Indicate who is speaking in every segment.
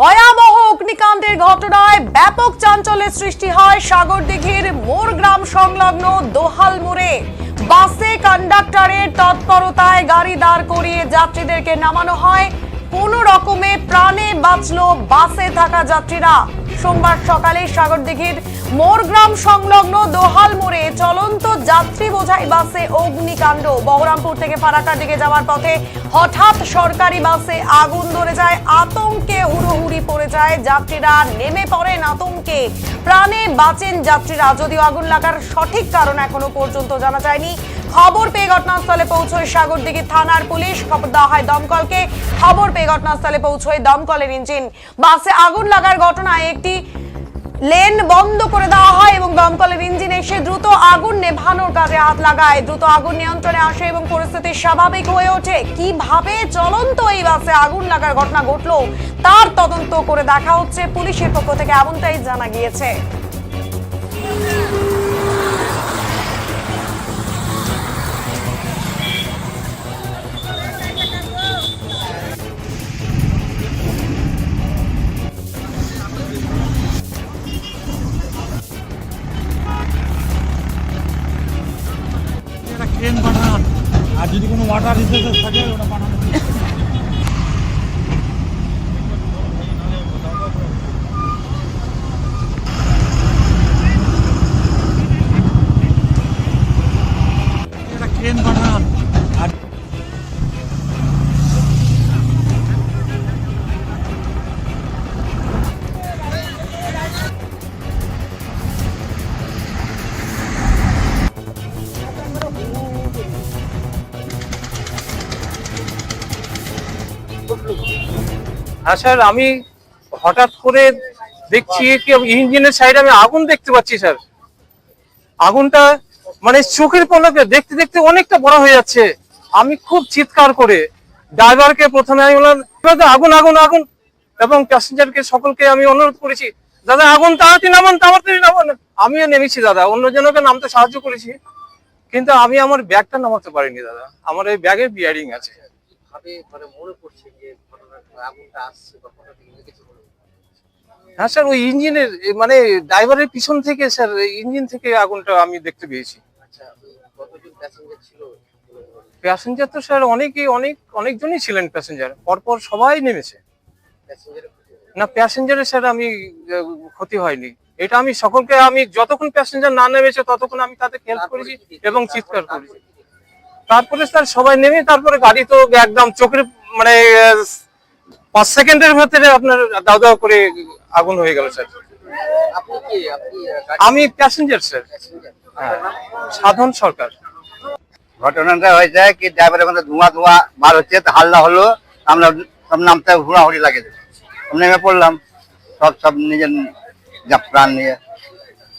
Speaker 1: ভয়াবহ অগ্নিকাণ্ডের ঘটনায় ব্যাপক চাঞ্চল্যের সৃষ্টি হয় সাগরদিঘির মোর গ্রাম সংলগ্ন দোহাল মোড়ে। বাসে কন্ডাক্টরের তৎপরতায় গাড়ি দাঁড় করিয়ে যাত্রীদেরকে নামানো হয়। কোনো রকমে প্রাণে বাঁচল বাসে থাকা যাত্রীরা। সোমবার সকালে সাগরদিঘির মোরগ্রাম সংলগ্ন দোহাল মোড়ে চলন্ত যাত্রী বোঝাই বাসে অগ্নিকাণ্ড। বহরমপুর থেকে ফারাক্কার দিকে যাওয়ার পথে হঠাৎ সরকারি বাসে আগুন ধরে যায়, আতঙ্কে হুড়োহুড়ি পড়ে যায়, যাত্রীরা নেমে পড়েন আতঙ্কে। প্রাণে বাঁচেন যাত্রীরা, যদিও আগুন লাগার সঠিক কারণ এখনও পর্যন্ত জানা যায়নি। খবর পেয়ে ঘটনাস্থলে পৌঁছয় সাগরদিঘি থানার পুলিশ। খবর দেওয়া হয় দমকলকে। খবর পেয়ে ঘটনাস্থলে পৌঁছয় দমকলের ইঞ্জিন। বাসে আগুন লাগার ঘটনায় একটি লেন বন্ধ করে দেওয়া হয় এবং দমকলের ইঞ্জিন এসে দ্রুত আগুন নেভানোর কাজে হাত লাগায়। দ্রুত আগুন নিয়ন্ত্রণে আসে এবং পরিস্থিতি স্বাভাবিক হয়ে ওঠে। কীভাবে চলন্ত এই বাসে আগুন লাগার ঘটনা ঘটলো, তার তদন্ত করে দেখা হচ্ছে। পুলিশের পক্ষ থেকে এমনটাই জানা গিয়েছে।
Speaker 2: একটা ক্রেন পাঠান। আর যদি কোনো ওয়াটার রিসোর্সেস থাকে ওটা পাঠানো।
Speaker 3: হ্যাঁ স্যার আমি হঠাৎ করে দেখছি কি ইঞ্জিনের সাইডে আমি আগুন দেখতে পাচ্ছি স্যার। আগুনটা মানে চোখের পলকে দেখতে দেখতে অনেকটা বড় হয়ে যাচ্ছে। আমি খুব চিৎকার করে ড্রাইভারকে প্রথমে আমি বললাম "দাদা, আগুন আগুন আগুন। এবং প্যাসেঞ্জারকে সকলকে আমি অনুরোধ করেছি দাদা আগুন তাড়াতাড়ি নামান তাড়াতাড়ি নামান। আমিও নেমেছি দাদা অন্যজনকে নামতে সাহায্য করেছি। কিন্তু আমি আমার ব্যাগটা নামাতে পারিনি দাদা। আমার এই ব্যাগে বিয়ারিং আছে।
Speaker 4: ভাবে মানে মনে করছে যে আগুনটা আসছে বা কোথা থেকে লেগেছে বলে
Speaker 3: হ্যাঁ স্যার ওই ইঞ্জিনের মানে ড্রাইভারের পিছন থেকে স্যার ইঞ্জিন থেকে আগুনটা আমি দেখতে পেয়েছি।
Speaker 4: আচ্ছা প্যাসেঞ্জার
Speaker 3: তো স্যার অনেকেই অনেক অনেকজনই ছিলেন প্যাসেঞ্জার পরপর সবাই নেমেছে। না প্যাসেঞ্জারের স্যার আমি ক্ষতি হয়নি। এটা আমি সকলকে আমি যতক্ষণ প্যাসেঞ্জার না নেমেছে ততক্ষণ আমি তাদের হেল্প করেছি এবং চিৎকার করেছি। তারপরে স্যার সবাই নেমে তারপরে গাড়ি তো একদম চোখের মানে পাঁচ সেকেন্ডের ভেতরে আপনার দাও দাও করে আগুন হয়ে গেল স্যার।
Speaker 4: আপনি কি আপনি গাড়ি
Speaker 3: আমি প্যাসেঞ্জার স্যার। সাধন সরকার।
Speaker 5: ঘটনাটা হয়েছে কি ড্রাইভারের মধ্যে ধোঁয়া ধোঁয়া বার হচ্ছে তো হাল্লা হলো আমরা সব নামতে হুড়াহুড়ি লাগে নেমে পড়লাম সব সব নিজের যা প্রাণ নিয়ে।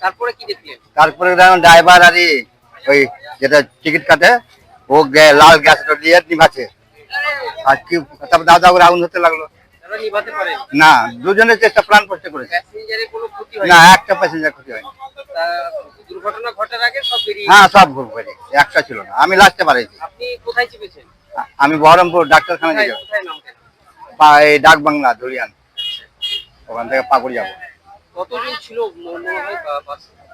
Speaker 4: তারপরে কি দেখলেন?
Speaker 5: তারপরে ড্রাইভার আর ওই যেটা টিকিট কাটে ও লাল গ্যাস দিয়ে নিভাছে আর কি, তারপর দাও করে আগুন হতে লাগল। না দুজনের চেষ্টা প্রাণ কষ্ট করেছে। না, একটা প্যাসেঞ্জার ক্ষতি হয়নি। হ্যাঁ সব ঘুর একটা ছিল না। আমি লাস্টে পারিছি আমি বহরমপুর ডাক্তারখানা পা- এই ডাক বাংলা ধরিয়ান ওখান থেকে পাকুড় যাব?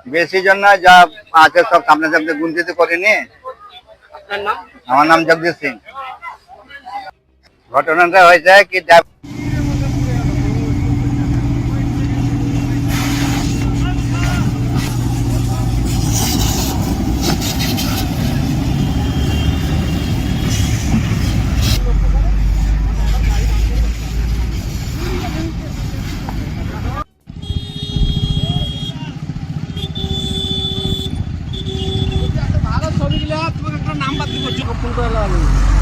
Speaker 5: বেশি জন্য যা আছে সব সামনে সামনে গুনতিতে করিনি। আমার নাম জগদীশ সিং। ঘটনাটা হয়েছে কি
Speaker 2: 就在那里。